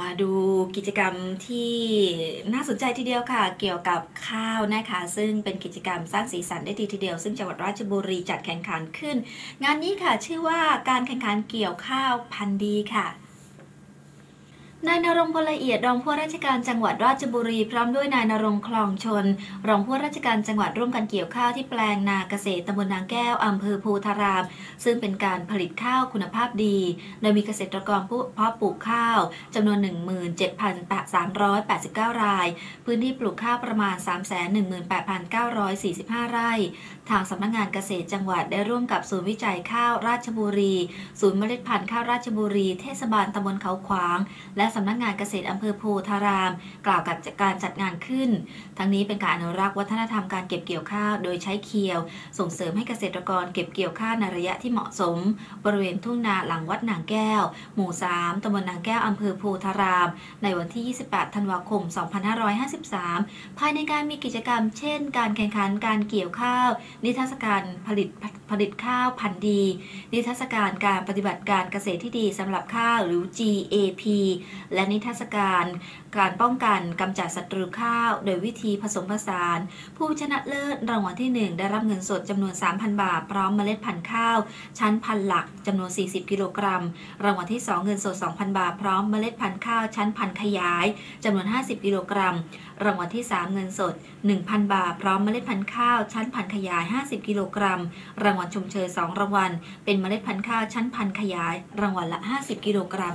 มาดูกิจกรรมที่น่าสนใจทีเดียวค่ะ เกี่ยวกับข้าวนะคะ ซึ่งเป็นกิจกรรมสร้างสีสันได้ดีทีเดียว ซึ่งจังหวัดราชบุรีจัดแข่งขันขึ้น งานนี้ค่ะชื่อว่าการแข่งขันเกี่ยวข้าวพันธุ์ดีค่ะ นายนรงพลละเอียดรองผู้ว่าราชการจังหวัดราชบุรีพร้อมด้วยนายนรงคลองชน รองผู้ว่าราชการจังหวัดร่วมกันเกี่ยวข้าวที่แปลงนาเกษตรตำบลนางแก้วอำเภอภูทาราม ซึ่งเป็นการผลิตข้าวคุณภาพดี โดยมีเกษตรกรผู้เพาะปลูกข้าวจำนวน 17,389 ราย พื้นที่ปลูกข้าวประมาณ 318,945 ไร่ ทางสำนักงงานเกษตรจังหวัดได้ร่วมกับศูนย์วิจัยข้าวราชบุรี ศูนย์เมล็ดพันธุ์ข้าวราชบุรี เทศบาลตำบลเขาขวาง และสำนักงานเกษตรอำเภอโพธาราม กล่าวกับการจัดงานขึ้น ทั้งนี้เป็นการอนุรักษ์วัฒนธรรมการเก็บเกี่ยวข้าวโดยใช้เคียว ส่งเสริมให้เกษตรกรเก็บเกี่ยวข้าวในระยะที่เหมาะสม บริเวณทุ่งนาหลังวัดนางแก้ว หมู่ 3ตำบลนางแก้วอำเภอโพธาราม ในวันที่ 28 ธันวาคม 2553 ภายในการมีกิจกรรม เช่น การแข่งขันการเกี่ยวข้าว นิทรรศการผลิตผลิตข้าวพันธุ์ดี นิทรรศการการปฏิบัติการเกษตรที่ดีสำหรับข้าวหรือ GAP และนิทรรศการ การป้องกันกำจัดศัตรูข้าว โดยวิธีผสมผสาน ผู้ชนะเลิศรางวัลที่ 1 ได้รับเงินสดจำนวน 3,000 บาท พร้อมเมล็ดพันธุ์ข้าว ชั้นพันหลักจำนวน 40 กิโลกรัม รางวัลที่ 2 เงินสด 2,000 บาท พร้อมเมล็ดพันธุ์ข้าวชั้นพันธุ์ขยายจำนวน 50 กิโลกรัม รางวัลที่ 3 เงินสด 1,000 บาท พร้อมเมล็ดพันธุ์ข้าวชั้นพันธุ์ขยาย 50 กิโลกรัม รางวัลชมเชย 2 รางวัล เป็นเมล็ดพันธุ์ข้าวชั้นพันธุ์ขยาย รางวัลละ 50 กิโลกรัม